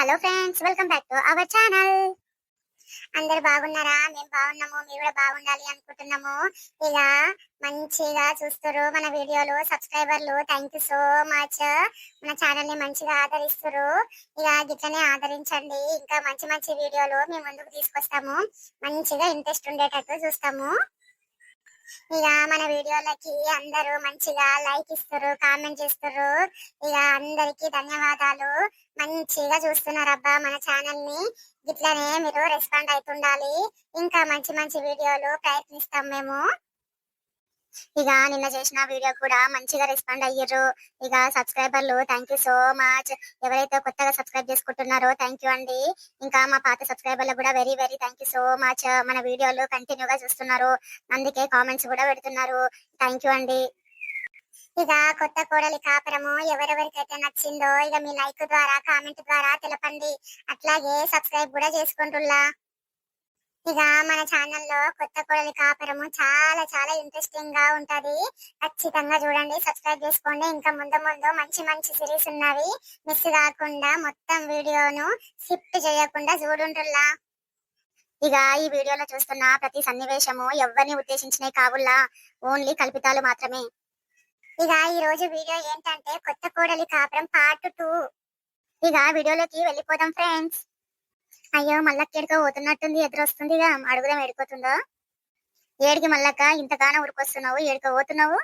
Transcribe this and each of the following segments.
Hello friends welcome back to our channel అందరు బాగున్నారా? మేము బాగున్నాము మీరు కూడా బాగుండాలి అనుకుంటున్నాము. ఇక మంచిగా చూస్తారు మన వీడియోలు సబ్స్క్రైబర్లు థ్యాంక్ యూ సో మచ్ మన ఛానల్ని మంచిగా ఆదరిస్తారు ఇక గిట్లనే ఆదరించండి. ఇంకా మంచి మంచి వీడియోలు మేము ముందుకు తీసుకొస్తాము. మంచిగా ఇంట్రెస్ట్ ఉండేటట్టు చూస్తాము. ఇక మన వీడియోలకి అందరూ మంచిగా లైక్ ఇస్తారు కామెంట్ చేస్తారు. ఇక అందరికి ధన్యవాదాలు. మంచిగా చూస్తున్నారు అబ్బా మన ఛానల్ని ఇట్లనే మీరు రెస్పాండ్ అవుతుండాలి ఇంకా మంచి మంచి వీడియోలు ప్రయత్నిస్తాం మేము. ఇక నిన్న చేసిన వీడియో కూడా మంచిగా రెస్పాండ్ అయ్యారు ఇక సబ్స్క్రైబర్లు థ్యాంక్ యూ సో మచ్ ఎవరైతే కొత్తగా సబ్స్క్రైబ్ చేసుకుంటున్నారో థ్యాంక్ యూ అండి. ఇంకా మా పాత సబ్స్క్రైబర్లు కూడా very very thank you so much మన వీడియోలు కంటిన్యూగా చూస్తున్నారు. అందుకే కామెంట్స్ కూడా పెడుతున్నారు. థ్యాంక్ యూ అండి. ఇక కొత్త కోడలి కాపురము ఎవరెవరికైతే నచ్చిందో ఇక మీ లైక్ ద్వారా కామెంట్ ద్వారా తెలపండి. అట్లాగే సబ్స్క్రైబ్ కూడా చేసుకుంటుల్లా. ఇక మన ఛానల్లో కొత్త కోడలి కాపురము చాలా చాలా ఇంట్రెస్టింగ్గా ఉంటది. ఖచ్చితంగా చూడండి సబ్స్క్రైబ్ చేసుకోండి. ఇంకా ముందు ముందు మంచి మంచి సిరీస్ ఉన్నవి మిస్ కాకుండా మొత్తం వీడియోను స్కిప్ చేయకుండా చూడుంటుల్లా ఇక ఈ వీడియోలో చూస్తున్న ప్రతి సన్నివేశము ఎవరిని ఉద్దేశించినవి కావుల్లా? ఓన్లీ కల్పితాలు మాత్రమే. ఇక ఈ రోజు వీడియో ఏంటంటే కొత్త కోడలి కాపురం పార్ట్ టూ ఇక వీడియోలోకి వెళ్ళిపోదాం ఫ్రెండ్స్ అయ్యో మల్లక్క ఎడుకో పోతున్నట్టుంది ఎదురు వస్తుంది అడుగుదాం ఎడుకోతుందో ఏడికి మల్లక్క ఇంతగానో ఉరికొస్తున్నావు ఏడుకో పోతున్నావు?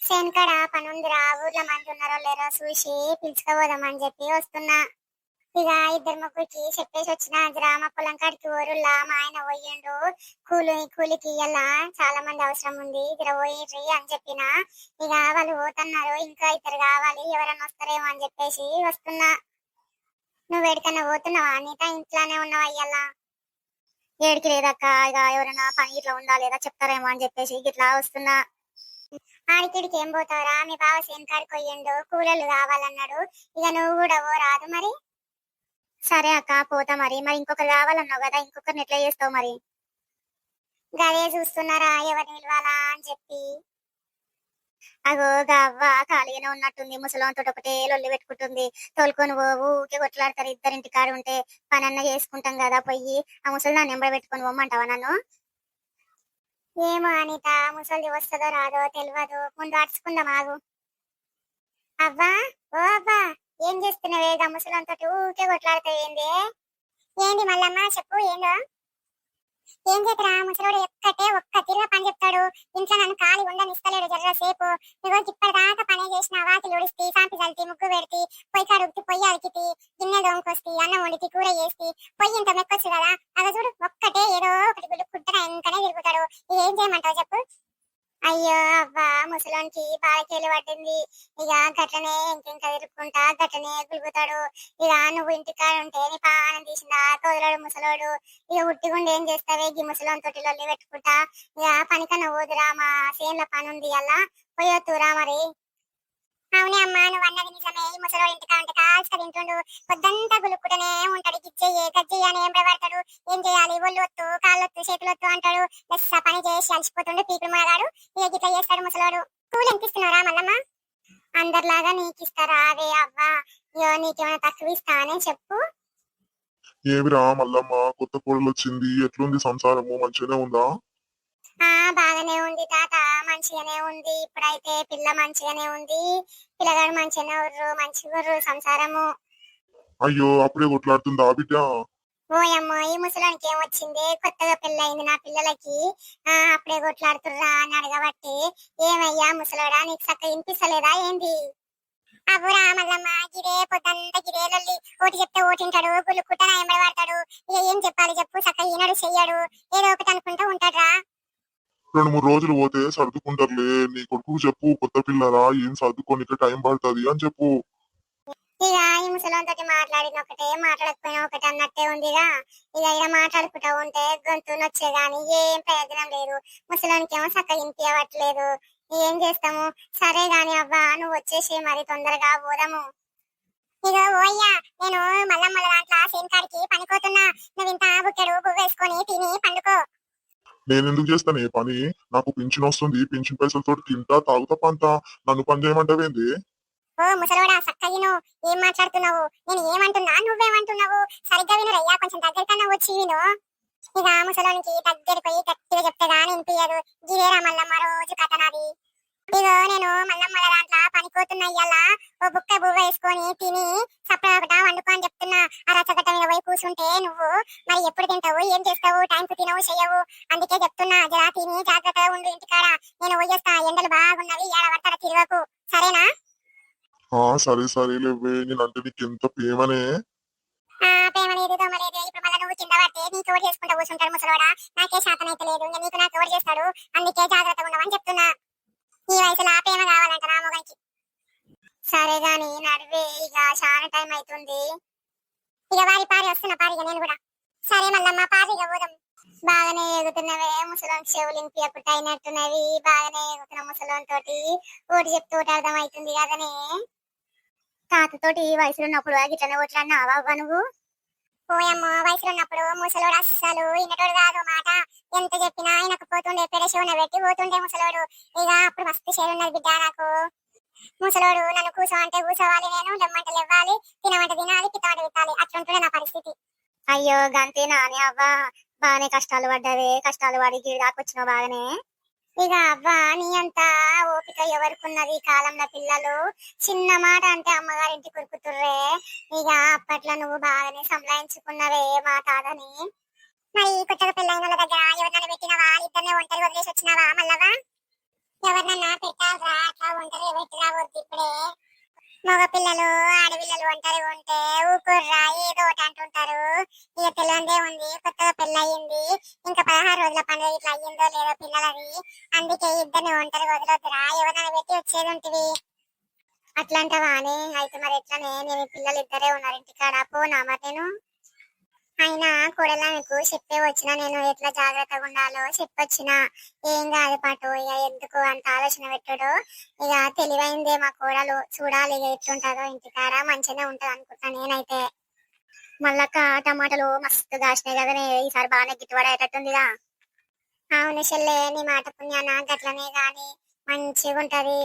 పని పనుందిరా ఊర్లో మంది ఉన్నారో లేరో చూసి పిలుచుకోబోదామని చెప్పి వస్తున్నా. ఇక ఇద్దరు ముగ్గురికి చెప్పేసి వచ్చిన గ్రామ పొలం కాడికి ఊరులా మా ఆయన పోయిండు. కూలి కూలికి ఇయ్యలా చాలా మంది అవసరం ఉంది ఇద్దరు పోయిర్రి అని చెప్పిన. ఇక వాళ్ళు పోతున్నారు ఇంకా ఇద్దరు కావాలి ఎవరైనా వస్తారేమో అని చెప్పేసి వస్తున్నా. నువ్వు ఎక్కడికన్నా పోతున్నావా? అనిత ఇంట్లోనే ఉన్నావా అయ్యల్లా ఏడికి లేదక్క ఇక ఎవరైనా పని ఇట్లా ఉందా లేదా చెప్తారేమో అని చెప్పేసి ఇట్లా వస్తున్నా. ఆడికిడికి ఏం పోతావురా? మీ బావ సేన్కాడికి పోయిండు కూలలు కావాలన్నాడు. ఇక నువ్వు కూడా ఓ రాదు మరి. సరే అక్క పోతా మరి. మరి ఇంకొకరు రావాలన్నావు కదా ఇంకొకరిని ఎట్లా చేస్తావు మరి? గదే చూస్తున్నారా ఎవరిని నిలవాలా అని చెప్పి. అగో గవ్వ ఖాళీగానే ఉన్నట్టుంది ముసలాంతో ఒకటే లొల్లి పెట్టుకుంటుంది. తోలుకొని పోవు ఊకే కొట్లాడతారు ఇద్దరింటి కాడ ఉంటే పని అన్న చేసుకుంటాం కదా పోయి. ఆ ముసలి నా నెంబర్ పెట్టుకొని పోమ్మంటావా నన్ను? ఏమో అనిత ముసలి వస్తుందో రాదో తెలియదు ముందు అడుచుకుందాం ఆగు. అవ్వా ఓ అవ్వా ఏం చేస్తున్నావే గా ముసలంతో ఊకే కొట్లాడతావు ఏంది ఏంది మల్లమ్మ చెప్పు ఏందో? ఏం చేతురా? ముసలోడు ఒక్కటే ఒక్క తిరుగు పని చెప్తాడు. ఇంట్లో నన్ను ఖాళీ ఉండనిస్తలేడు జర్ర సేపు. ఇగో ఇప్పటిదాకా పనే చేసిన వాకిలు ఉడిస్తే సాంపి చల్తి ముగ్గు పెడితే పొయ్యి కడుగుతి పొయ్యి అలికితి గిన్నె దోంకొస్తే అన్నం వండితి కూర చేసి పొయ్యి ఇంత మెక్కొచ్చు కదా. అగ చూడు ఒక్కటే ఏదో ఒకటి గుడ్డు కుట్టన ఎంతనే తిరుగుతాడు. ఏం చేయమంటావు చెప్పు? అయ్యో అబ్బా ముసలోనికి బాగా పట్టింది. ఇక గట్లనే ఇంకింక తిరుక్కుంటా గట్లనే గులుగుతాడు. ఇక నువ్వు ఇంటికాడ ఉంటే నీ పానం తీసిందా కుదరాడు ముసలోడు. ఇక ఉట్టిగుండి ఏం చేస్తావే ఈ ముసలోని తోటి లొల్లి పెట్టుకుంటా. ఇక పనికన్నా పోదురా మా సేన్ల పని ఉంది అలా పోయొత్తురా మరి. అవునే అమ్మా నువ్వు అన్నది నిజమే. ఈ ముసలో ఇంటికా అంటే కాల్చుక తింటుండు పొద్దంతా గులుక్కుంటూనే ఉంటాడు. గిజ్జయ్యే గజ్జయ్య అని ఏం ప్రవర్తాడు ఏం చేయాలి? ఒళ్ళు వత్తు కాళ్ళొత్తు చేతులొత్తు అంటాడు. లెస్స పని చేసి అలసిపోతుండు పీకులు మాగాడు. ఇక గిట్లా చేస్తాడు ముసలోడు. కూలు ఎంత ఇస్తున్నారా మల్లమ్మ? అందరిలాగా నీకు ఇస్తారా అదే అవ్వా. ఇయో నీకేమైనా తక్కువ ఇస్తానే చెప్పు. ఏమిరా మల్లమ్మ కొత్త కోడలు వచ్చింది ఎట్లుంది సంసారము? మంచిగానే ఉందా? ఆ బాగానే ఉంది తాత మంచిగానే ఉంది. ఇప్పుడైతే పిల్ల మంచిగానే ఉంది. పిల్లగాడు మంచిగానే ఉర్రు మంచిగా ఉర్రు సంసారము. అయ్యో అప్పుడే కొట్లాడుతుందా బిడ్డ? ఓయమ్మో ఈ ముసలానికి ఏమొచ్చింది కొత్తగా పెళ్ళయింది నా పిల్లలకి. ఆ అప్పుడే కొట్లాడుతుర్రా అని అడగబట్టి ఏమయ్యా ముసలోడా నీకు చక్కగా వినిపిస్తలేదా ఏంది? అబ్బురా మల్లమ్మ గిరే పొద్దంతా గిరే లొల్లి. ఓటి చెప్తే ఓటింటాడు ఇక ఏం చెప్పాలి చెప్పు చక్కగా ఈనడు చెయ్యడు. ఏదో ఒకటి అనుకుంటూ ఉంటాడురా. రెండు మూడు రోజులు పోతే సర్దుకుంటారులే నీ కొడుకు చెప్పు కొత్త పిల్లరా ఏం సర్దుకోనిక టైం పడుతుంది అని చెప్పు. ఇక ఈ ముసలంతోటి మాట్లాడిన ఒకటే మాట్లాడకపోయినా ఒకటి అన్నట్టే ఉందిగా ఇక ఇలా మాట్లాడుకుంటా ఉంటే గొంతు నొచ్చే గాని ఏం ప్రయోజనం లేదు. ముసలానికి ఏమో చక్కగా ఇంపియవట్లేదు ఏం చేస్తాము? సరే గాని అవ్వా నువ్వు వచ్చేసి మరి తొందరగా పోదాము. ఇక ఓయ్యా నేను మళ్ళా దాంట్లో సేమ్ కాడికి పనికోతున్నా. నువ్వు ఇంత బుక్కెడు పువ్వు వేసుకొని తిని పండుకో. నేను ఎందుకు చేస్తాను? ఏ పని నాకు పింఛన్ వస్తుంది పింఛన్ పైసలతో తింటా తాగుతా పంతా. నన్ను పని చేయమంటావేంది? ముసలోడా సక్కగిను ఏం మాట్లాడుతున్నావు? నేను ఏమంటున్నా? నువ్వేమంటున్నావు? సరిగ్గా విను రయ్యా కొంచెం దగ్గరికన్నా వచ్చి విను. ఇక ముసలోనికి దగ్గరికి పోయి గట్టిగా చెప్తే గానీ వినిపించదు గిరేరా మళ్ళా రోజు కథ నాది. ఇగో నేను మల్లమ్మ దాంట్లో పనిపోతున్నా ఇయ్యాల? ఓ బుక్క బువ్వ వేసుకొని తిని సపడా వండుకో అని చెప్తున్నా. ఆ రచ్చగట్ట మీద పోయి కూర్చుంటే నువ్వు మరి ఎప్పుడు తింటావు? ఏం చేస్తావు? టైంకు తినవు చెయ్యవు. అందుకే చెప్తున్నా జరా తిని జాగ్రత్తగా ఉండు ఇంటికాడ. నేను పోయేస్తా ఎండలు బాగున్నవి ఏడ పడతారా తిరగకు సరేనా? ఆ సరే సరే లేవే నేనంటే నీకు ఎంత ప్రేమనే? ఆ ప్రేమ లేదు దొంగ లేదు. ఇప్పుడు మళ్ళీ నువ్వు కింద పడితే నీకు ఓడి చేసుకుంటా కూర్చుంటాడు ముసలోడా. నాకే శాతం అయితే లేదు. ఇంకా నీకు నాకు ఓడి చేస్తాడు. అందుకే జాగ్రత్తగా ఉండమని చెప్తున్నా. ఈ వయసులో ఆ ప్రేమ కావాలంట నా మొగానికి. సరే గాని నడివే ఇక చాలా టైం అవుతుంది ఇక వారి పారి వస్తున్న పారి నేను కూడా. సరే మల్లమ్మ పారి పోదాం. బాగానే ఎగుతున్నవే ముసలోని చెవులు ఇంపియకుండా అయినట్టున్నవి బాగానే ఎగుతున్న ముసలోని తోటి ఓటి చెప్తూ ఒకటి అర్థం అవుతుంది కదనే. తాతతోటి ఈ వయసులో ఉన్నప్పుడు గిట్లనే ఓట్లాడినావా అవ్వ నువ్వు? పోయమ్మ వయసులో ఉన్నప్పుడు ముసలోడు అస్సలు ఇన్నటోడు కాదు మాట. ఎంత చెప్పినా ఆయనకు పోతుండే పెరశివన పెట్టి పోతుండే ముసలోడు. ఇక అప్పుడు మస్తు షేర్ ఉన్నది బిడ్డ నాకు. ముసలోడు నన్ను కూసో అంటే కూసోవాలి నేను లెమ్మంటలు ఇవ్వాలి తినమంట తినాలి పిత్తమంట విత్తాలి అట్లుంటుండే నా పరిస్థితి. అయ్యో గంతే నానే అవ్వ. బాగానే కష్టాలు పడ్డావే కష్టాలు పడి గిడాకొచ్చినావు బాగానే. ఇక అబ్బా నీ అంత ఓపిక ఎవరికున్నది ఈ కాలంలో పిల్లలు? చిన్న మాట అంటే అమ్మగారింటి కురుకుతుర్రే. ఇక అప్పట్లో నువ్వు బాగానే సంపాదించుకున్నవే మా తాతని. మరి కొత్తగా పెళ్ళైన దగ్గర ఎవరినైనా పెట్టినవా? ఇద్దరినే ఒంటరి వదిలేసి వచ్చినావా? మళ్ళవా? ఎవరినన్నా పెట్టాలరా? అట్లా ఒంటరి పెట్టిరా వద్దు ఇప్పుడే. మగపిల్లలు ఆడపిల్లలు ఒంటరి ఉంటే ఊకుర్రా ఏదో ఒకటి అంటుంటారు. ఇక తెలియందే ఉంది కొత్తగా పెళ్ళయింది. ఇంకా పదహారు రోజుల పండుగ ఇట్లా అయ్యిందో లేదో పిల్లలది. అందుకే ఇద్దరిని ఒంటరి వదిలొద్దురా. ఎవరైనా పెట్టి వచ్చేది ఉంటుంది అట్లాంటవా అని. అయితే మరి ఎట్లానే? నేను పిల్లలు ఇద్దరే ఉన్నారు ఇంటికాడ. పోనా మరి నేను? అయినా కూడలా మీకు చెప్పే వచ్చిన నేను ఎట్లా జాగ్రత్తగా ఉండాలో చెప్పొచ్చిన. ఏం కాదు పాటు ఇక ఎందుకు అంత ఆలోచన పెట్టడు? ఇక తెలివైందే మా కూడలు. చూడాలి ఇక ఎట్లుంటుందో ఇంటికాడ మంచిగానే ఉంటది అనుకుంటా నేనైతే. మళ్ళక్క టమాటాలు మస్తు కాసినాయి కదా ఈసారి బాగానే గిట్టుబడి అయ్యేటట్టుందిగా అవును చెల్లె నీ మాట పుణ్యాన గట్లనే గాని మంచిగా ఉంటది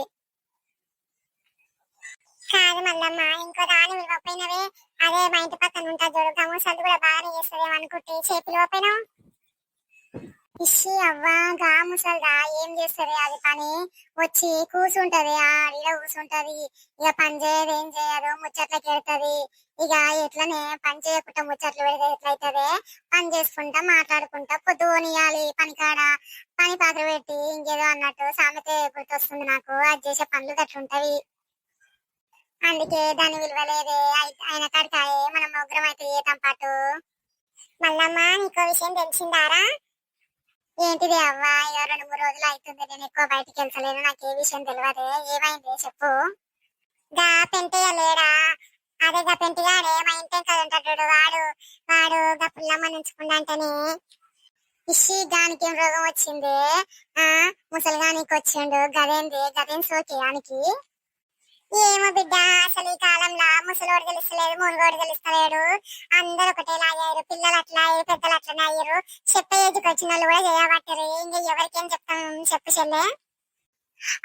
కాదు మల్లమ్మ ఇంకో దాని విలువపోయినవే అదే మా ఇంటి పక్కన ఉంటా చూడు గమోసాలు కూడా బాగానే చేస్తుంది అనుకుంటే చేతులు ఓపెను ఇషి అవ్వా గా ఏం చేస్తుంది అది పని? వచ్చి కూసుంటది ఆడిడ కూసుంటది. ఇక పని చేయదు ఏం చేయదు ముచ్చట్లకి వెళ్తుంది ఇక ఎట్లనే పని చేయకుండా ముచ్చట్లు పెడితే ఎట్లయితది? పని చేసుకుంటా మాట్లాడుకుంటా పొద్దునియాలి పనికాడ. పని పాత్ర పెట్టి ఇంకేదో అన్నట్టు సామెత గుర్తొస్తుంది నాకు అది చేసే పనులు గట్లుంటవి. అందుకే దాని విలువ లేదే. ఆయన కడతాయే మనం ముగ్గురం అయితే ఏతాం పాటు. మళ్ళమ్మా నీకో విషయం తెలిసిందారా? ఏంటిది అవ్వా? ఇక రెండు మూడు రోజులు అవుతుంది నేను ఎక్కువ బయటికి వెళ్తలేను. నాకు ఏ విషయం తెలియదు ఏమైంది చెప్పు. గా పెంటయ్య లేడా? అదే గా పెంటిగాడే మా ఇంటి ఉంటాడు వాడు వాడు గా పుల్లమ్మ నుంచుకుండంటేనే ఇషి దానికి ఏం రోగం వచ్చింది? ఆ ముసలిగానికి వచ్చిండు. గదేంది? గదేం సోకి ఆనికి? ఏమో బిడ్డ అసలు ఈ కాలంలో ముసలోడు తెలుస్తలేదు మునుగోడు తెలుస్తలేడు. అందరూ ఒకటేలాగారు పిల్లలు అట్లా అయ్యారు పెద్దలు అట్లనే అయ్యారు. చెప్పే ఏజ్కి వచ్చిన వాళ్ళు కూడా చేయబట్టారు ఇంకా ఎవరికేం చెప్తాం చెప్పు చెల్లె.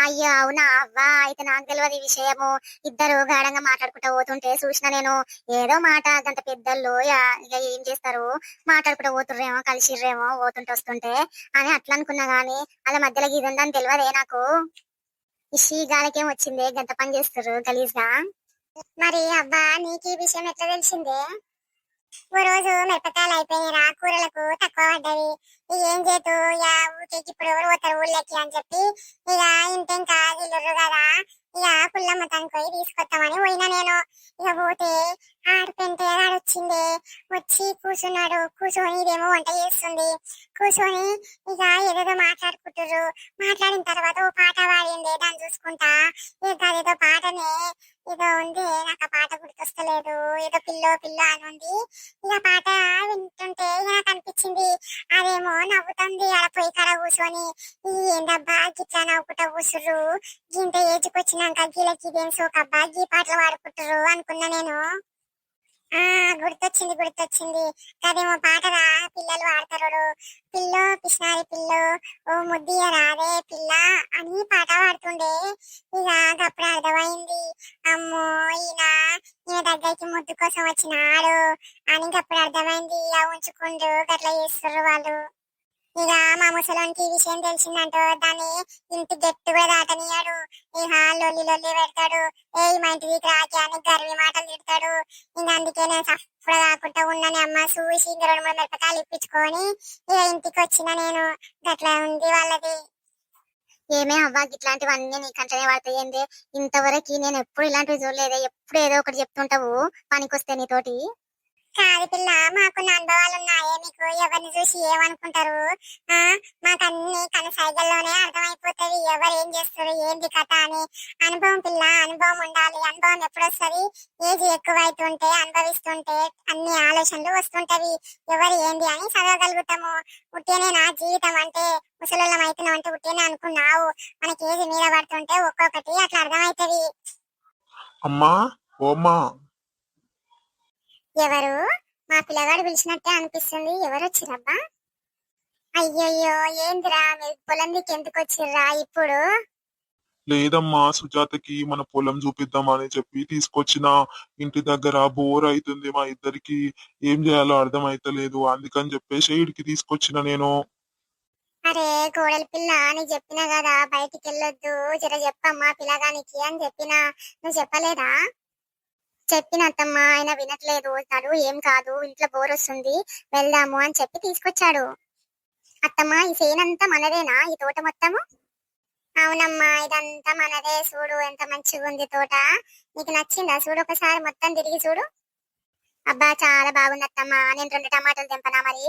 అయ్యో అవునా? అవ్వా అయితే నాకు తెలియదు ఈ విషయము. ఇద్దరు గాఢంగా మాట్లాడుకుంటూ పోతుంటే చూసిన నేను ఏదో మాట గంత పెద్దలు యా- ఇక ఏం చేస్తారు? మాట్లాడుకుంటూ పోతుర్రేమో కలిసిర్రేమో పోతుంటే వస్తుంటే అని అట్లా అనుకున్నా గానీ అలా మధ్యలో ఇది ఉందని తెలియదే నాకు. ఇషి గాలికేం వచ్చింది? గంత పని చేస్తారు గలీజ్గా మరి అబ్బా నీకు ఈ విషయం ఎట్లా తెలిసిందే? ఓ రోజు మిరపకాయలు అయిపోయినరా కూరలకు తక్కువ పడ్డవి. ఇక ఏం చేతు ఇక ఊరికి ఇప్పుడు ఎవరు పోతారు ఊళ్ళకి అని చెప్పి ఇక ఇంటి ఇంకా వీళ్ళుర్రు కదా ఇక పుల్లమ్మ తనకి పోయి తీసుకొస్తామని పోయినా నేను. ఇక పోతే ఆడు పెంటే ఆడు వచ్చింది వచ్చి కూర్చున్నాడు. కూర్చొని ఇదేమో వంట చేస్తుంది. కూర్చొని ఇక ఏదేదో మాట్లాడుకుంటారు మాట్లాడిన తర్వాత ఓ పాట పాడింది దాన్ని చూసుకుంటా. ఇక అదేదో పాటనే ఏదో ఉంది నాకు ఆ పాట గుర్తొస్తలేదు ఏదో పిల్లో పిల్లో అని ఉంది. ఇక పాట వింటుంటే ఇక నాకు అనిపించింది అదేమో నవ్వుతుంది అలా పొయ్యి కాడ కూర్చొని. ఈ ఏందబ్బా గిట్లా నవ్వుకుంటా కూసురు గింత ఏజ్కి వచ్చినాక గీలకి ఇదేం సోకబ్బా గీ పాటలు పాడుకుంటారు అనుకున్నా నేను. ఆ గుర్తొచ్చింది గుర్తొచ్చింది. కదేమో అదేమో పాటరా పిల్లలు ఆడతారు పిల్లో పిసినారి పిల్లో ఓ ముద్ది రాదే పిల్ల అని పాట పాడుతుండే. ఇక అప్పుడు అర్థమైంది. అమ్మో ఈయన ఈయన దగ్గరికి ముద్దు కోసం వచ్చినాడు అని అప్పుడు అర్థమైంది. ఇలా ఉంచుకుంటూ గట్లా చేస్తారు వాళ్ళు. ఇక మా ముసలోనికి ఈ విషయం తెలిసిందంటో దాన్ని ఇంటి గట్టిగా కూడా దాటనియాడు ఇక లొల్లి లొల్లి పెడతాడు. ఏ మా ఇంటికి రాకి అని గర్వి మాటలు తిడతాడు. ఇంక అందుకే నేను సఫ్ఫడ కాకుండా ఉన్నాను అమ్మ చూసి ఇంక రెండు మూడు మిరపకాయలు ఇప్పించుకొని ఇక ఇంటికి వచ్చిన నేను. గట్లా ఉంది వాళ్ళది. ఏమే అవ్వా ఇట్లాంటివన్నీ నీకంటనే పడతాయి ఏంది? ఇంతవరకు నేను ఎప్పుడు ఇలాంటివి చూడలేదే. ఎప్పుడు ఏదో ఒకటి చెప్తుంటావు పనికొస్తే నీతోటి. కాదు పిల్ల మాకున్న అనుభవాలు ఉన్నాయే మీకు ఎవరిని చూసి ఏమనుకుంటారు? ఆ మాకు అన్ని సైగల్లోనే అర్థమైపోతుంది. ఎవరు ఏం చేస్తారు ఏంది కథ అని. అనుభవం పిల్ల అనుభవం ఉండాలి. అనుభవం ఎప్పుడు వస్తుంది ఏజ్ ఎక్కువ అవుతుంటే అనుభవిస్తుంటే అన్ని ఆలోచనలు వస్తుంటవి. ఎవరు ఏంది అని చదవగలుగుతాము. ఉట్టినే నా జీవితం అంటే ముసలిళ్ళం అవుతున్నాం అంటే ఉట్టినే అనుకున్నావు. మనకి ఏజ్ మీద పడుతుంటే ఒక్కొక్కటి అట్లా అర్థమవుతుంది అమ్మా ఓమా ఎవరు? మా పిల్లగాడు పిలిచినట్టే అనిపిస్తుంది. ఎవరు వచ్చిరబ్బా అయ్యయ్యో ఏందిరా? మీరు పొలం దిక్కు ఎందుకు వచ్చిర్రా ఇప్పుడు? లేదమ్మా సుజాతకి మన పొలం చూపిద్దామని చెప్పి తీసుకొచ్చిన. ఇంటి దగ్గర బోర్ అవుతుంది మా ఇద్దరికి. ఏం చేయాలో అర్థం అయితలేదు అందుకని చెప్పేసి ఈడికి తీసుకొచ్చిన నేను. అరే కోడలి పిల్ల నీకు చెప్పినా కదా బయటికి వెళ్ళొద్దు జర చెప్పమ్మా పిల్లగానికి అని చెప్పినా. నువ్వు చెప్పలేదా? చెప్పిన ఆయన వినట్లేదు. తడు ఏం కాదు ఇంట్లో బోర్ వస్తుంది. వెళ్దాము అని చెప్పి తీసుకొచ్చాడు. అత్తమ్మ ఈ సేనంతా మనదేనా? ఈ తోట మొత్తము? అవునమ్మా ఇదంతా మనదే. చూడు ఎంత మంచిగా ఉంది తోట. నీకు నచ్చిందా? చూడు ఒకసారి మొత్తం తిరిగి చూడు. అబ్బా చాలా బాగుంది అత్తమ్మ. నేను రెండు టమాటాలు తెంపనా మరి?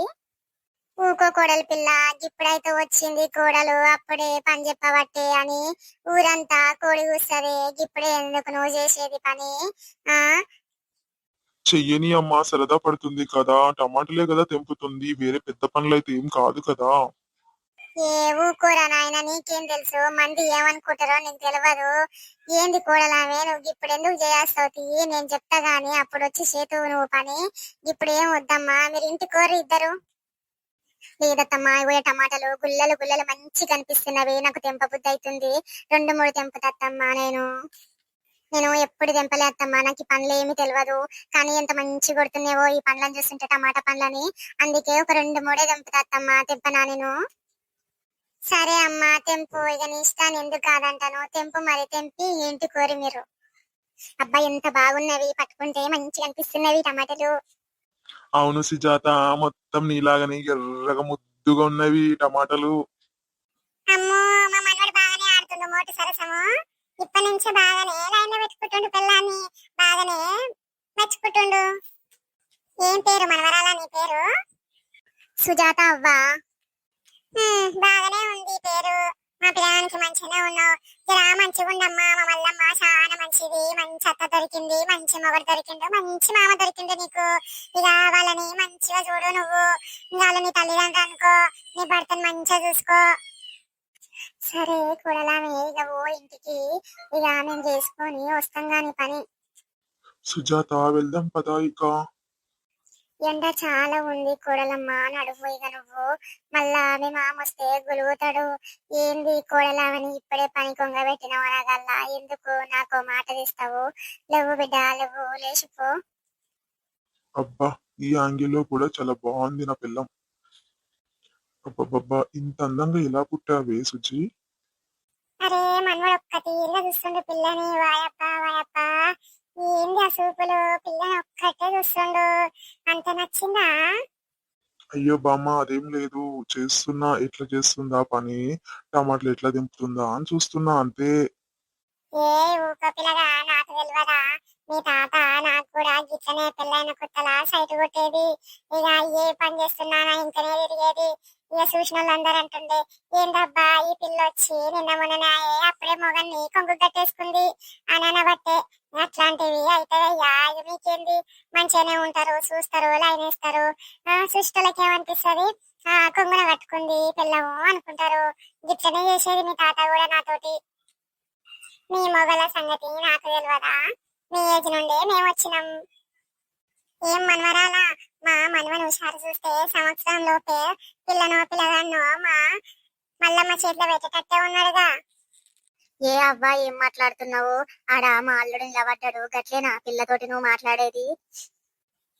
ఊకో కోడలి పిల్ల ఇప్పుడైతే వచ్చింది కోడలు అప్పుడే పని చెప్పబట్టే అని ఊరంతా కోడి కూస్తుంది ఇప్పుడే ఎందుకు నువ్వు చేసేది పని? ఆ? చెయ్యని అమ్మా సరదా పడుతుంది కదా టమాటాలే కదా తెంపుతుంది వేరే పెద్ద పనులు అయితే ఏం కాదు కదా. ఏ ఊకోరా నాయన నీకేం తెలుసు? మంది ఏమనుకుంటారో నీకు తెలియదు ఏంది కోడలామే నువ్వు ఇప్పుడు ఎందుకు చేయాల్సి నేను చెప్తా గాని అప్పుడు వచ్చి చేతు నువ్వు పని. ఇప్పుడు ఏం వద్దమ్మా మీరు ఇంటి కోరి ఇద్దరు. లేదత్తమ్మా ఇవే టమాటాలు గుల్లలు గుల్లలు మంచి కనిపిస్తున్నవి. నాకు తెంప బుద్ధి అవుతుంది రెండు మూడు తెంపుతత్తమ్మా నేను. నేను ఎప్పుడు తెంపలేదమ్మా నాకు ఈ పండ్లు ఏమి తెలియదు కానీ ఎంత మంచి కొడుతున్నావో ఈ పండ్లను చూస్తుంటే టమాటా పండ్లని. అందుకే ఒక రెండు మూడే తెంపుతత్తమ్మా తెంపనా నేను? సరే అమ్మా తెంపు. ఇక నీ ఇష్టాన్ని ఎందుకు కాదంటాను? తెంపు మరి. తెంపి ఏంటి కోరి మీరు? అబ్బా ఎంత బాగున్నవి. పట్టుకుంటే మంచిగా అనిపిస్తున్నవి టమాటాలు. అవును సుజాత మొత్తం నీలాగానే ఎర్రగా ముద్దుగా ఉన్నవి టమాటాలు. ఇప్పటి నుంచి బాగానే. లైన్ పెట్టుకుంటుండు పిల్లాన్ని? బాగానే మెచ్చుకుంటుండు ఏం పేరు మనవరాలా నీ పేరు? సుజాత అవ్వా? బాగానే ఉంది పేరు. మా పిల్లగానికి మంచిగానే ఉన్నావు. జరా మంచిగా ఉండమ్మా. మా మల్లమ్మ చాలా మంచిది. మంచి అత్త దొరికింది. మంచి మొగడు దొరికిండు. మంచి మామ దొరికిండు నీకు. ఇక వాళ్ళని మంచిగా చూడు నువ్వు. ఇంకా వాళ్ళు నీ తల్లిదండ్రులు అనుకో. నీ భర్తను మంచిగా చూసుకో. సరే కూడలామే ఇక ఓ ఇంటికి. ఇక నేను చేసుకొని వస్తాం గాని పని. సుజాత వెళ్దాం పదా ఇక. ఎండ చాలా ఉంది కూడలమ్మ నడువు ఇక నువ్వు. మళ్ళా మీ మామ వస్తే గులుగుతాడు. ఏంది కూడలామని ఇప్పుడే పని కొంగ పెట్టిన వనగల్లా ఎందుకు నాకు మాట తీస్తావు? లేవు బిడ్డ లేవు లేచిపో. అబ్బా ఈ యాంగిల్లో కూడా చాలా బాగుంది నా పిల్లం. అబ్బబ్బబ్బా ఇంత అందంగా ఎలా పుట్టావే సుజి? అరే మనవడు ఒక్కటి ఇల్లు చూస్తుండు పిల్లని. వాయప్ప వాయప్ప. ఏంది ఆ సూపులు? పిల్లని ఒక్కటే చూస్తుండు. అంత నచ్చిందా? అయ్యో బామ్మ అదేం లేదు. చేస్తున్నా ఎట్లా చేస్తుందా పని? టమాటాలు ఎట్లా దింపుతుందా అని చూస్తున్నా అంతే. ఏ ఊక పిల్లగా నాకు తెలియదా మీ తాత నాకు కూడా గిట్లనే పెళ్ళైన కొత్తలా సైట్ కొట్టేది. ఇక ఏ పని చేస్తున్నానా? ఇంకనే తిరిగేది. ఇక చూసిన వాళ్ళందరూ అంటుండే ఏందబ్బా ఈ పిల్ల వచ్చి నిన్న మొన్న అప్పుడే మొగన్ని కొంగు కట్టేసుకుంది అని అనబట్టే అట్లాంటివి అయితే అయ్యా మీకేంది? మంచిగానే ఉంటారు చూస్తారు లైన్ వేస్తారు. ఆ సృష్టిలకి ఏమనిపిస్తుంది ఆ కొంగున కట్టుకుంది పిల్లము అనుకుంటారు. గిట్లనే చేసేది మీ తాత కూడా నాతోటి. మీ మొగల సంగతి నాకు తెలియదా మీ ఏజ్ నుండే మేము వచ్చినాం ఏం మనవరాలా? మనవని హుషారు చూస్తే సంవత్సరం లోపే పిల్లనో పిల్లగాన్నో మా మల్లమ్మ చేతిలో పెట్టేటట్టే ఉన్నాడుగా. ఏ అవ్వా ఏం మాట్లాడుతున్నావు? ఆడ మా అల్లుడు నిలబడ్డాడు. గట్లేనా పిల్లతోటి నువ్వు మాట్లాడేది?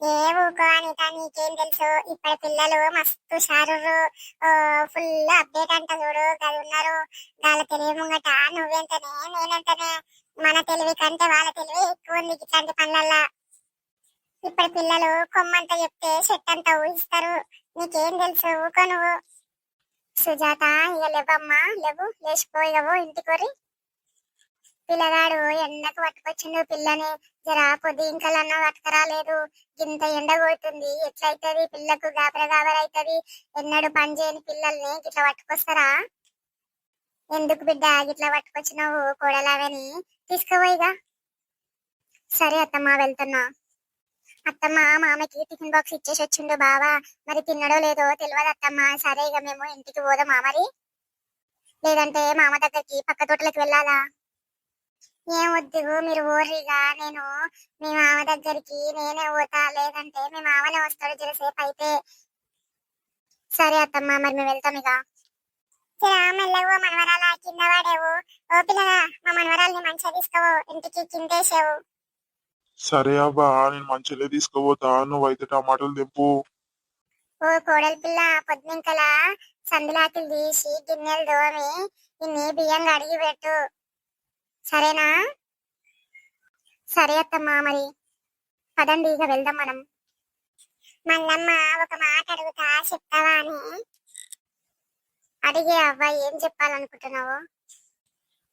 ఏ ఊకో అనిత నీకేం తెలుసు? ఇప్పటి పిల్లలు మస్తు షారుర్రు. ఫుల్ అప్డేట్ అంట చూడు. గది ఉన్నారు. వాళ్ళ తెలివి ముంగట నువ్వెంతనే నేనెంతనే. మన తెలివి కంటే వాళ్ళ తెలివి ఎక్కువ ఉంది ఇట్లాంటి పనులల్లా. ఇప్పుడు పిల్లలు కొమ్మంత చెప్తే చెట్టు అంతా ఊహిస్తారు. నీకేం తెలుసు? ఊకో నువ్వు. సుజాత ఇక లేవమ్మా. లేవు లేచిపోయావు ఇంటికొరి పిల్లగాడు ఎండకు పట్టుకొచ్చిండు పిల్లని. జరా పొద్దు ఇంకలన్నా పట్టుకురాలేదు ఇంత ఎండ కొడుతుంది. ఎట్లయితది? పిల్లకు గాబర గాబర అవుతుంది ఎన్నడు పని చేయని పిల్లల్ని గిట్లా పట్టుకొస్తారా? ఎందుకు బిడ్డ గిట్లా పట్టుకొచ్చినావు కోడలాగని తీసుకుపోయిగా సరే అత్తమ్మా వెళ్తున్నా. అత్తమ్మ మామకి టిఫిన్ బాక్స్ ఇచ్చేసి వచ్చిండు బావా. మరి తిన్నడో లేదో తెలియదు అత్తమ్మ. సరే ఇక మేము ఇంటికి పోదామా మరి? లేదంటే మామ దగ్గరికి పక్క తోటలకు వెళ్ళాలా? ఏం వద్దు మీరు ఊర్రిగా నేను మీ మామ దగ్గరికి నేనే పోతా. లేదంటే మీ మామనే వస్తాడు జరసేపు అయితే. సరే అత్తమ్మ మరి మేము వెళ్తాం ఇక. మెల్లవు మనవరాల కింద వాడేవు ఓ పిల్లగా మా మనవరాల్ని మంచిగా తీసుకోవు ఇంటికి కిందేసావు. సరే అబ్బా నేను మంచిగా తీసుకుపోతా నువ్వైతే టమాటాలు తెంపు ఓ కోడలి పిల్ల పొద్దునింకల సందులాకిలు తీసి గిన్నెలు దోమి ఇన్ని బియ్యం కడిగి పెట్టు. సరేనా? సరే అత్తమ్మా మరి. పదండి ఇక వెళ్దాం మనం. మల్లమ్మ ఒక మాట అడుగుతా చెప్తావా అని. అడిగే అవ్వ ఏం చెప్పాలనుకుంటున్నావు?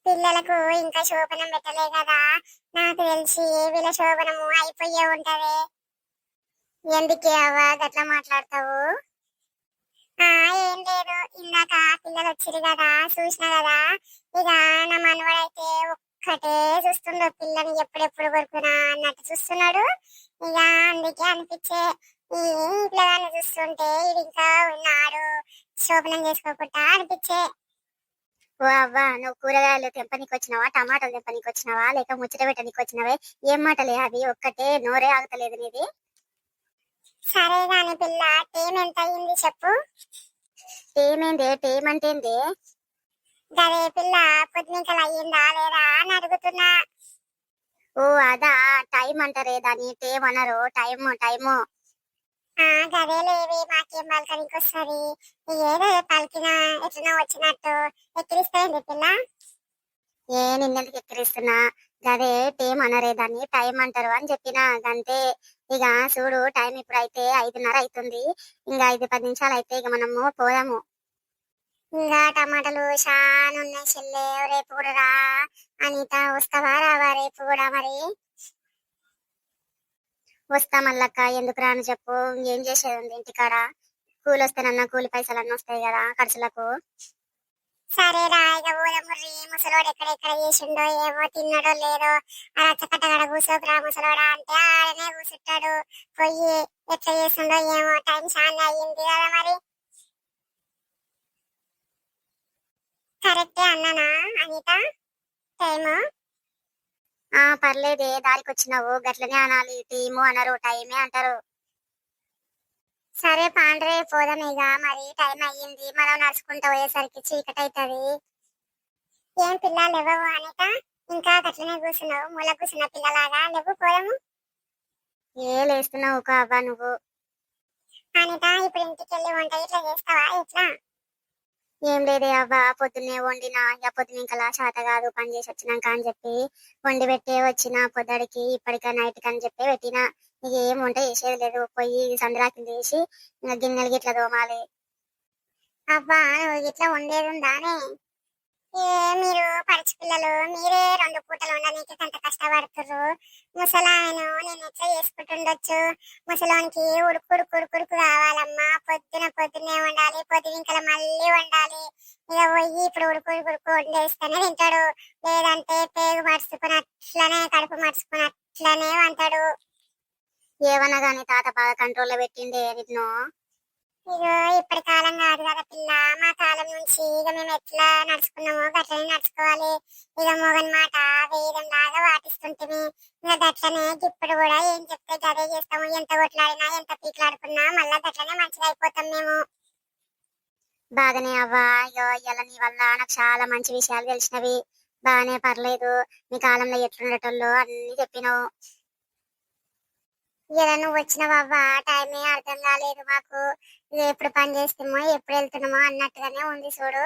పిల్లలకు ఇంకా శోభనం పెట్టలే కదా. నాకు తెలిసి వీళ్ళ శోభనము అయిపోయే ఉంటది? ఎందుకే అవ్వ గట్లా మాట్లాడతావు? ఆ ఏం లేదు. ఇందాక పిల్లలు వచ్చిరు కదా చూసిన కదా. ఇక నా అయితే ఒక్కటే చూస్తుండో. పిల్లని ఎప్పుడెప్పుడు కొరుకునా అన్నట్టు చూస్తున్నాడు. ఇక అందుకే అనిపించే ఈ ఇంట్లో చూస్తుంటే ఇది ఇంకా ఉన్నాడు. శోభనం చేసుకోకుండా అనిపించే ఓ అవ్వా నువ్వు కూరగాయలు తెంపనికి వచ్చినావా టమాటాలు తెంపనికి వచ్చినావా లేక ముచ్చట పెట్టనికి వచ్చినావే ఏం మాటలే అవి? ఒక్కటే నోరే ఆగుతలేదు నీది. సరే గాని పిల్ల టేమ్ ఎంత అయింది చెప్పు. టేమేంది? టేమ్ అంటే ఏంది గదే పిల్ల పొద్దునికలు అయ్యిందా లేదా అని అడుగుతున్నా. ఓ అదా టైం అంటారే దాని టేమ్ అనరు టైము టైము. ఆ గదే లేవి మాకేం పలకనికి వస్తుంది ఏదో పలికిన ఎట్లనో వచ్చినట్టు ఎక్కిరిస్తాయింది పిల్ల? ఏ నిన్నెందుకు ఎక్కిరిస్తున్నా? గదే టైం అనరే దాన్ని టైం అంటారు అని చెప్పిన గంతే. ఇక చూడు టైం ఇప్పుడు అయితే ఐదున్నర అవుతుంది ఇంకా ఐదు పది నిమిషాలు అయితే ఇక మనము పోదాము. ఇంకా టమాటాలు చాలా ఉన్నాయి చెల్లె రేపు కూడా రా. అనిత వస్తావా రావా రేపు కూడా మరి? వస్తా మల్లక్క ఎందుకు రాను చెప్పు. ఏం చేసేది ఉంది ఇంటికాడ కూలి వస్తేనన్నా కూలి పైసలు అన్నీ వస్తాయి కదా ఖర్చులకు. సరే రా ఇక ఊరముర్రి ముసలోడు ఎక్కడెక్కడ చేసిండో ఏమో తిన్నాడో లేదో అలా రచ్చకట్టగడ కూర్చోకురా ముసలోడా అంటే ఆడనే కూర్చుంటాడు పోయి ఎట్లా చేసిండో ఏమో టైం చాలా అయ్యింది కదా మరి. కరెక్టే అన్నానా అనిత? టైము? ఆ పర్లేదే దారికి వచ్చినావు గట్లనే అనాలి టీము అనరు టైమే అంటారు. సరే పాండ్రే పోదాం ఇక మరి టైం అయ్యింది మనం నడుచుకుంటూ పోయేసరికి చీకటి అవుతుంది ఏం పిల్లలు ఇవ్వవు అనిత? ఇంకా గట్లనే కూర్చున్నావు మూల కూర్చున్న పిల్లలాగా లేవు పోదాము? ఏ లేస్తున్నావు ఒక అవ్వ నువ్వు? అనిత ఇప్పుడు ఇంటికి వెళ్ళి వంట ఇట్లా చేస్తావా ఇట్లా ఏం లేదే అవ్వ పొద్దున్నే వండినా ఇక పొద్దున ఇంకా చేత కాదు పని చేసి వచ్చినాక అని చెప్పి వండి పెట్టే వచ్చిన పొద్దుడికి ఇప్పటికా నైట్ అని చెప్పి పెట్టిన ఇక ఏం వంట చేసేది లేదు పోయి సంద్రాకి చేసి ఇంకా గిన్నెలు గిట్ల దోమాలి అబ్బా ఇట్లా వండేది ఉందానే ఏ మీరు పడిచి పిల్లలు మీరే రెండు పూటలు ఉండడానికి అంత కష్టపడుతుర్రు? ముసలాయను నేను ఎట్లా చేసుకుంటుండొచ్చు? ముసలోనికి ఉడుకు ఉడుకు ఉడుకు కావాలమ్మా. పొద్దున పొద్దున్నే వండాలి పొద్దున మళ్ళీ వండాలి. ఇక పోయి ఇప్పుడు ఉడుకు ఉడుకు వండేస్తేనే తింటాడు. లేదంటే పేగు మర్చుకుని అట్లనే కడుపు మర్చుకుని అట్లనే వంటాడు ఏమన్నా గాని తాత బాగా కంట్రోల్లో పెట్టిండే నిన్ను. ఇగో ఇప్పటి కాలం కాదు కదా ఇక మేము ఎట్లా నడుచుకున్నామో గట్లనే నడుచుకోవాలి. ఇక మోగన్ మాట వేదం లాగా పాటిస్తుంటిమి ఇక గట్లనే ఇప్పుడు కూడా ఏం చెప్తే గదే చేస్తాము. ఎంత కొట్లాడినా ఎంత పీట్లాడుకున్నా మళ్ళా గట్లనే మంచిగా అయిపోతాం మేము. బాగానే అవ్వా. అయ్యో ఇవాళ నీ వల్ల నాకు చాలా మంచి విషయాలు తెలిసినవి. బాగానే పర్లేదు. నీ కాలంలో ఎట్లుండేటోళ్ళు అన్ని చెప్పినావు. ఇలా నువ్వు వచ్చినవవ్వా? టైమే అర్థం కాలేదు మాకు. ఇది ఎప్పుడు పని చేస్తామో ఎప్పుడు వెళ్తున్నామో అన్నట్టుగానే ఉంది చూడు.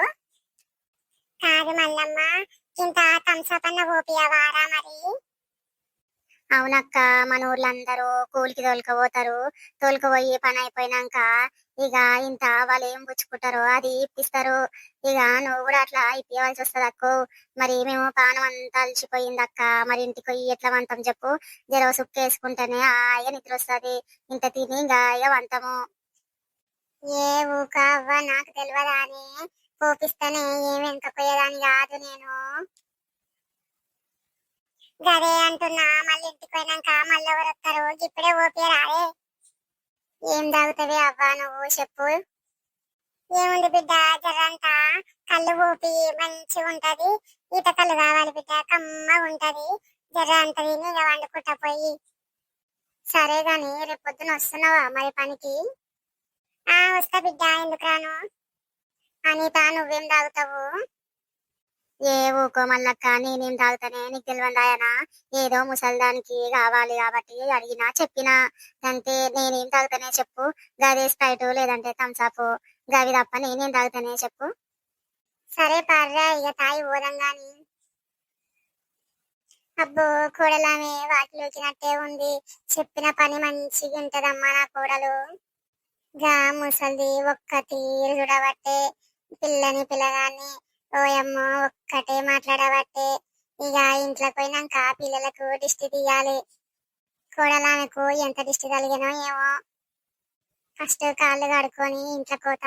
కాదు మల్లమ్మ ఇంత థమ్స్అప్ అన్న ఓపియవారా మరి? అవునక్క మన ఊర్లో అందరూ కూలికి తోలుకపోతారు. తోలుకుపోయి పని అయిపోయినాక ఇక ఇంత వాళ్ళు ఏం పుచ్చుకుంటారో అది ఇప్పిస్తారు. ఇక నువ్వు కూడా అట్లా ఇప్పియవలసి వస్తుంది అక్కో. మరి మేము పానం అంతా అలసిపోయింది అక్క. మరి ఇంటికి పోయి ఎట్లా వంతం చెప్పు. జర సుక్కు వేసుకుంటేనే హాయిగా నిద్ర వస్తుంది. ఇంత తిని ఇంకా ఇక వంటము. ఏ ఊకవ్వ నాకు తెలియదాని కోపిస్తేనే ఏం పోయేదాని కాదు నేను. గదే అంటున్నా మళ్ళీ ఇంటికి పోయినాక మళ్ళీ ఎవరు వస్తారు? ఇప్పుడే ఓపే ఏం తాగుతావి అవ్వ నువ్వు? చెప్పు. ఏముంది బిడ్డ? జర్రంతా కళ్ళు ఊపి మంచిగా ఉంటది. ఈత కళ్ళు కావాలి బిడ్డ? కమ్మగా ఉంటది. జర్ర అంత తిని వండుకుంటా పోయి. సరే గాని రేపు పొద్దున వస్తున్నావా మరి పనికి? ఆ వస్తా బిడ్డ ఎందుకు రాను? అనిత నువ్వేం తాగుతావు? ఏ ఊకో మల్లక్క నేనేం తాగుతానే? నీకు తెలివందాయనా ఏదో ముసల్దానికి కావాలి కాబట్టి అడిగినా చెప్పినా. అంతే నేనేం తాగుతానే చెప్పు. గదే స్ప్రైట్ లేదంటే థమ్స్అప్ గవి తప్ప నేనేం తాగుతానే చెప్పు. సరే పర్రా ఇక తాయి పోదాం గాని. అబ్బో కూడలామే వాటిలోకినట్టే ఉంది. చెప్పిన పని మంచిగా ఉంటదమ్మా నా కూడలు. గా ముసలిది ఒక్క తీరు చూడబట్టే పిల్లని పిల్లగాన్ని ఓయమ్మో ఒక్కటే మాట్లాడబట్టే ఇక ఇంట్లోకి పోయినాక పిల్లలకు దిష్టి తీయాలి. కూడలామెకు ఎంత దిష్టి తగిలినో ఏమో. ఫస్ట్ కాళ్ళు కడుక్కొని ఇంట్లో కోత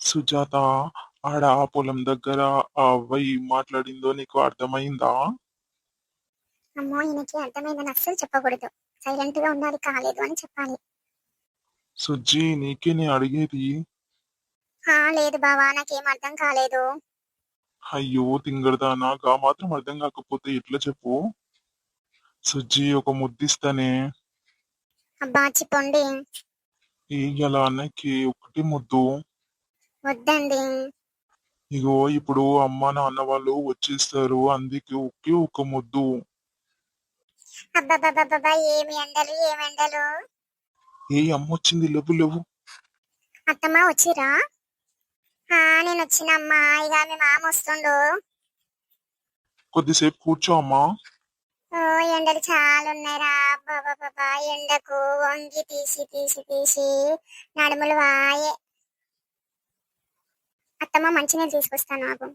సుజాత ఆడ పొలం దగ్గర ఆ అవ్వయి మాట్లాడిందో నీకు అర్థమైందా? అమ్మో ఈయనకి అర్థమైందని అస్సలు చెప్పకూడదు. సైలెంట్గా ఉండాలి కాలేదు అని చెప్పాలి. సుజ్జి నీకే నే అడిగేది లేదు బావా నాకేం అర్థం కాలేదు. అయ్యో తింగరదానా గా మాత్రం అర్థం కాకపోతే ఎట్లా చెప్పు? సుజ్జి ఒక ముద్దిస్తానే. అబ్బా చెప్పండి. ఇయ్యాల అన్నకి ఒకటి ముద్దు. వద్దండి. ఇగో ఇప్పుడు అమ్మ నాన్న వాళ్ళు వచ్చేస్తారు. అందుకే ఒకే ఒక ముద్దు. అబ్బబ్బబ్బబ్బా ఏమి ఎండలు ఏమి ఎండలు ఏ అమ్మ వచ్చింది? లేవు లేవు. అత్తమ్మ వచ్చిరా? ఆ నేను వచ్చినమ్మా ఇక మీ మామ వస్తుండు. కొద్దిసేపు కూర్చో అమ్మా. ఓ ఎండలు చాలా ఉన్నాయిరా. బాబా ఎండకు వంగి తీసి తీసి తీసి నడుములు వాయే. అత్తమ్మ మంచినీళ్ళు తీసుకొస్తాను నాకు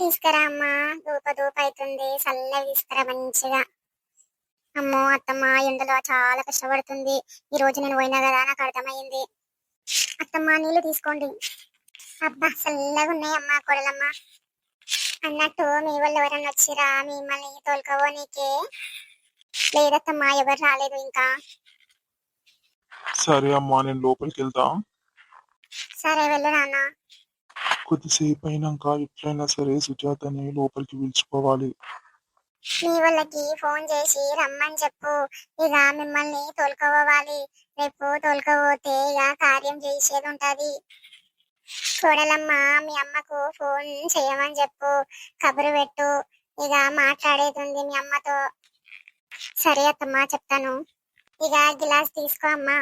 తీసుకురా అమ్మా. దూప దూప అవుతుంది. చల్లగా తీసుకురా మంచిగా. అమ్మో అత్తమ్మ ఎండలో చాలా కష్టపడుతుంది. ఈ రోజు నేను పోయినా కదా నాకు అర్థమైంది. అత్తమ్మ నీళ్ళు తీసుకోండి. అబ్బా చల్లగా ఉన్నాయి అమ్మా కొడలమ్మ. అన్నట్టు మీ వాళ్ళు ఎవరన్నా వచ్చిరా? మిమ్మల్ని తోలుకోవో నీకే? లేదత్తమ్మా ఎవరు రాలేదు ఇంకా. సరే అమ్మా నేను లోపలికి వెళ్తా. సరే వెళ్ళు నాన్న. కొద్దిసేపు అయినాక ఎట్లయినా సరే సుజాతని లోపలికి పిలుచుకోవాలి. మీ వాళ్ళకి ఫోన్ చేసి రమ్మని చెప్పు. ఇక మిమ్మల్ని తోలుకోవాలి. రేపు తోలుకోపోతే ఇక కార్యం చేసేది ఉంటది. చూడలమ్మ మీ అమ్మకు ఫోన్ చేయమని చెప్పు. కబురు పెట్టు. ఇక మాట్లాడేది ఉంది మీ అమ్మతో. సరే అత్తమ్మా చెప్తాను. ఇక గిలాస్ తీసుకో అమ్మా.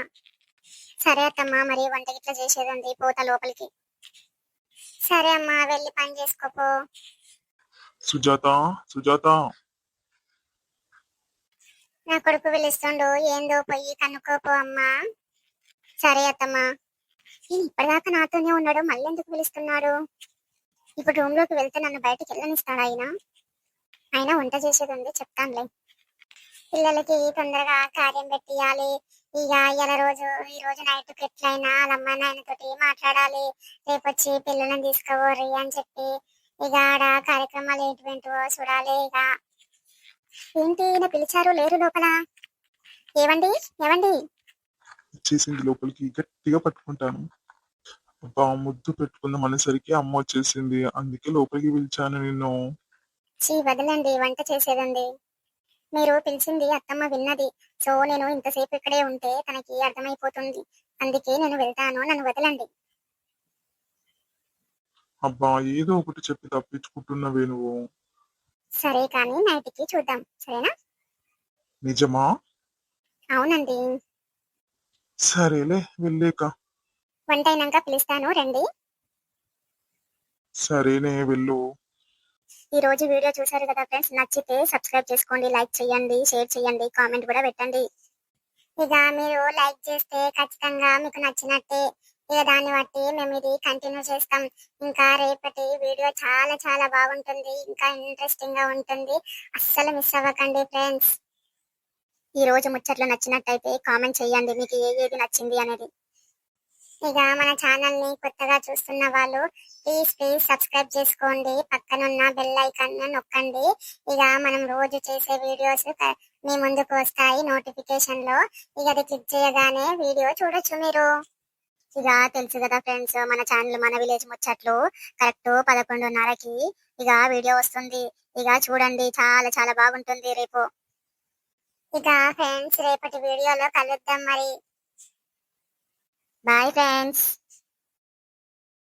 సరే అత్తమ్మ మరి వంట గిట్లా చేసేది ఉంది పోత లోపలికి. సరే అమ్మా వెళ్ళి పని చేసుకోపో సుజాత సుజాత. నా కొడుకు పిలుస్తుండు ఏందో పోయి కనుక్కోపో అమ్మా. సరే అత్తమ్మా. ఈయన ఇప్పటిదాకా నాతోనే ఉన్నాడు మళ్ళీ ఎందుకు పిలుస్తున్నాడు ఇప్పుడు రూమ్లోకి వెళ్తే నన్ను బయటకు వెళ్ళనిస్తాడు ఆయన. ఆయన వంట చేసేది ఉంది చెప్తానులే. పిల్లలకి తొందరగా కార్యం పెట్టియాలి. ఇక ఇవాళ రోజు ఈ రోజు నైట్ ఎట్లయినా వాళ్ళ నాయన తోటి మాట్లాడాలి. రేపు వచ్చి పిల్లలను తీసుకోవాలి అని చెప్పి ఇక ఆడ కార్యక్రమాలు ఏంటి చూడాలి ఇక. ఏంటి ఈయన పిలిచారు లేరు లోపల. ఏవండి? ఏవండి? వచ్చేసింది లోపలికి గట్టిగా పట్టుకుంటాను. అబ్బా ముద్దు పెట్టుకుందాం అనేసరికి అమ్మ వచ్చేసింది. అందుకే లోపలికి పిలిచాను నిన్ను. చీ వదలండి వంట చేసేదండి. మీరు పిలిచింది అత్తమ్మ విన్నది. సో నేను ఇంతసేపు ఇక్కడే ఉంటే తనకి అర్థమైపోతుంది. అందుకే నేను వెళ్తాను నన్ను వదలండి. అబ్బా ఏదో ఒకటి చెప్పి తప్పించుకుంటున్నావే నువ్వు. సరే కానీ నైట్కి చూద్దాం. సరేనా? నిజమా? అవునండి. సరేలే వెళ్ళేక వంట అయినాక పిలుస్తాను రండి. సరేనే వెళ్ళు. ఈ రోజు వీడియో చూసారు కదా ఫ్రెండ్స్ నచ్చితే సబ్స్క్రైబ్ చేసుకోండి లైక్ చేయండి షేర్ చేయండి కామెంట్ కూడా పెట్టండి. ఇక మీరు లైక్ చేస్తే ఖచ్చితంగా మీకు నచ్చినట్టే ఇక దాన్ని బట్టి మేము ఇది కంటిన్యూ చేస్తాం. ఇంకా రేపటి వీడియో చాలా చాలా బాగుంటుంది. ఇంకా ఇంట్రెస్టింగ్గా ఉంటుంది. అస్సలు మిస్ అవ్వకండి ఫ్రెండ్స్ ఈ రోజు ముచ్చట్లు నచ్చినట్టయితే కామెంట్ చేయండి. మీకు ఏ ఏది నచ్చింది అనేది. ఇక మన ఛానల్ని కొత్తగా చూస్తున్న వాళ్ళు ప్లీజ్ ప్లీజ్ సబ్స్క్రైబ్ చేసుకోండి. పక్కనున్న బెల్ ఐకాన్ నొక్కండి. ఇక మనం రోజు చేసే వీడియోస్ మీ ముందుకు వస్తాయి నోటిఫికేషన్లో. ఇక అది క్లిక్ చేయగానే వీడియో చూడొచ్చు మీరు. ఇక తెలుసు కదా ఫ్రెండ్స్ మన ఛానల్ మన విలేజ్ ముచ్చట్లు కరెక్ట్ పదకొండున్నరకి ఇక వీడియో వస్తుంది. ఇక చూడండి చాలా చాలా బాగుంటుంది రేపు. ఇక ఫ్రెండ్స్ రేపటి వీడియోలో కలుద్దాం మరి. Bye friends